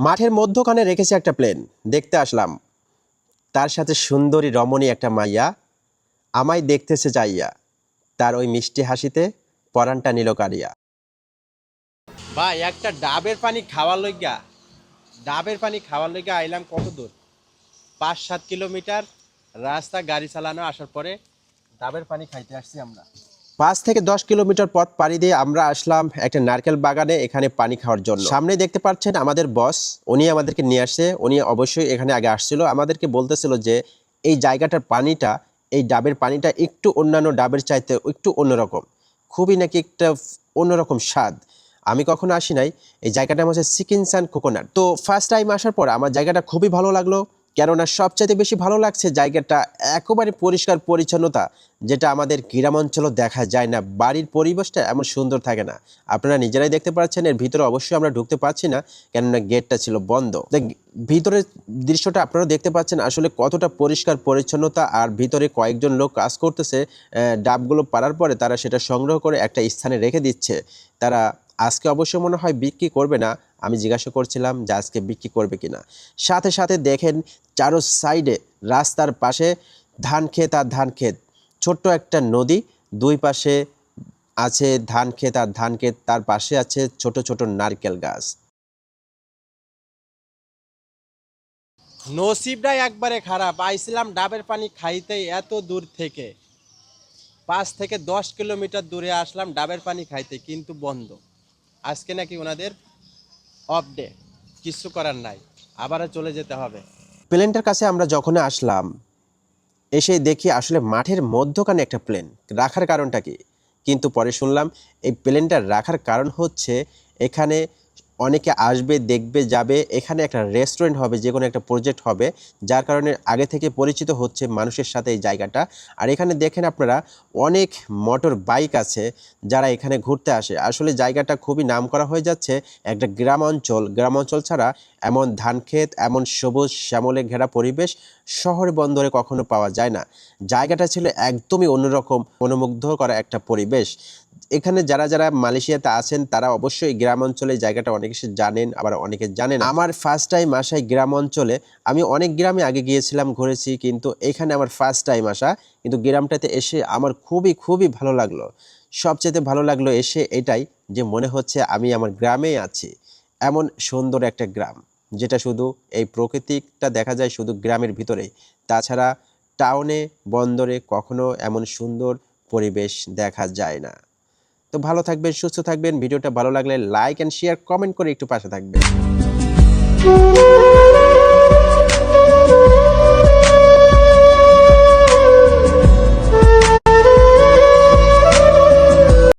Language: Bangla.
মাঠের মধ্যখানে রেখেছে একটা প্লেন। দেখতে আসলাম। তার সাথে সুন্দরী রমণী একটা মাইয়া আমায় দেখতেছে যাইয়া। তার ওই মিষ্টি হাসিতে পরানটা নিল কারিয়া। ভাই, একটা ডাবের পানি খাওয়ার লইগা। ডাবের পানি খাওয়ার লইগা আইলাম কত দূর? পাঁচ সাত কিলোমিটার রাস্তা গাড়ি চালানো আসার পরে ডাবের পানি খাইতে আসছি আমরা। পাঁচ থেকে দশ কিলোমিটার পথ পাড়ি দিয়ে আমরা আসলাম একটা নারকেল বাগানে এখানে পানি খাওয়ার জন্য। সামনে দেখতে পাচ্ছেন আমাদের বস, উনি আমাদেরকে নিয়ে আসে উনি অবশ্যই এখানে আগে আসছিল। আমাদেরকে বলতেছিল যে, এই জায়গাটার পানিটা, এই ডাবের পানিটা একটু অন্যান্য ডাবের চাইতে একটু অন্যরকম। খুবই নাকি একটা অন্যরকম স্বাদ। আমি কখনো আসি নাই। এই জায়গাটা হচ্ছে সিকিনসান কোকোনাট। তো ফার্স্ট টাইম আসার পর আমার জায়গাটা খুবই ভালো লাগল। কেননা সবচাইতে বেশি ভালো লাগছে জায়গাটা একেবারে পরিষ্কার পরিচ্ছন্নতা, যেটা আমাদের গ্রাম অঞ্চলে দেখা যায় না। বাড়ির পরিবেশটা এমন সুন্দর থাকে না। আপনারা নিজেরাই দেখতে পাচ্ছেন, এর ভিতরে অবশ্যই আমরা ঢুকতে পারছি না, কেননা গেটটা ছিল বন্ধ। ভিতরের দৃশ্যটা আপনারা দেখতে পাচ্ছেন, আসলে কতটা পরিষ্কার পরিচ্ছন্নতা আর ভিতরে কয়েকজন লোক কাজ করতেছে ডাবগুলো পারার পরে তারা সেটা সংগ্রহ করে একটা স্থানে রেখে দিচ্ছে। তারা আজকে অবশ্য মনে হয় বিক্রি করবে না আমি জিজ্ঞাসা করছিলাম যে আজকে বিক্রি করবে কিনা। সাথে সাথে দেখেন চারো সাইডে রাস্তার পাশে ধান ক্ষেত আর ধান ক্ষেত। ছোট্ট একটা নদী, দুই পাশে আছে ধান ক্ষেত আর ধান ক্ষেত, তার পাশে আছে ছোট ছোট নারকেল গাছ। নসিবটাই একবারে খারাপ। আইছিলাম ডাবের পানি খাইতে এত দূর থেকে। পাঁচ থেকে দশ কিলোমিটার দূরে আসলাম ডাবের পানি খাইতে, কিন্তু বন্ধ। আজকে নাকি ওনাদের অফ ডে কিছু করার নাই, আবারও চলে যেতে হবে। প্লেনটার কাছে আমরা যখন আসলাম, এসে দেখি আসলে মাঠের মধ্যখানে একটা প্লেন, রাখার কারণটা কি? কিন্তু পরে শুনলাম এই প্লেনটা রাখার কারণ হচ্ছে এখানে অনেকে আসবে, দেখবে, যাবে। এখানে একটা রেস্টুরেন্ট হবে যে কোনো একটা প্রজেক্ট হবে, যার কারণে আগে থেকে পরিচিত হচ্ছে মানুষের সাথে এই জায়গাটা। আর এখানে দেখেন আপনারা, অনেক মোটর বাইক আছে যারা এখানে ঘুরতে আসে। আসলে জায়গাটা খুবই নাম করা হয়ে যাচ্ছে একটা গ্রাম অঞ্চল গ্রাম অঞ্চল ছাড়া এমন ধান ক্ষেত এমন সবুজ শ্যামলে ঘেরা পরিবেশ শহরে বন্দরে কখনো পাওয়া যায় না। জায়গাটা ছিল একদমই অন্যরকম মনোমুগ্ধ করা একটা পরিবেশ। এখানে যারা যারা মালয়েশিয়াতে আছেন, তারা অবশ্যই গ্রাম অঞ্চলে জায়গাটা অনেকে জানেন, আবার অনেকে জানেন আমার ফার্স্ট টাইম আসাই গ্রাম অঞ্চলে আমি অনেক গ্রামে আগে গিয়েছিলাম, ঘুরেছি, কিন্তু এখানে আমার ফার্স্ট টাইম আসা। কিন্তু গ্রামটাতে এসে আমার খুবই খুবই ভালো লাগল। সবচেয়ে ভালো লাগল এসে এটাই যে মনে হচ্ছে আমি আমার গ্রামেই আছি। এমন সুন্দর একটা গ্রাম। যেটা শুধু এই প্রকৃতিকটা দেখা যায় শুধু গ্রামের ভিতরে তাছাড়া টাউনে, বন্দরে কখনো এমন সুন্দর পরিবেশ দেখা যায় না। তো ভালো থাকবেন, সুস্থ থাকবেন, ভিডিওটা ভালো লাগলে লাইক অ্যান্ড শেয়ার কমেন্ট করে একটু পাশে থাকবেন।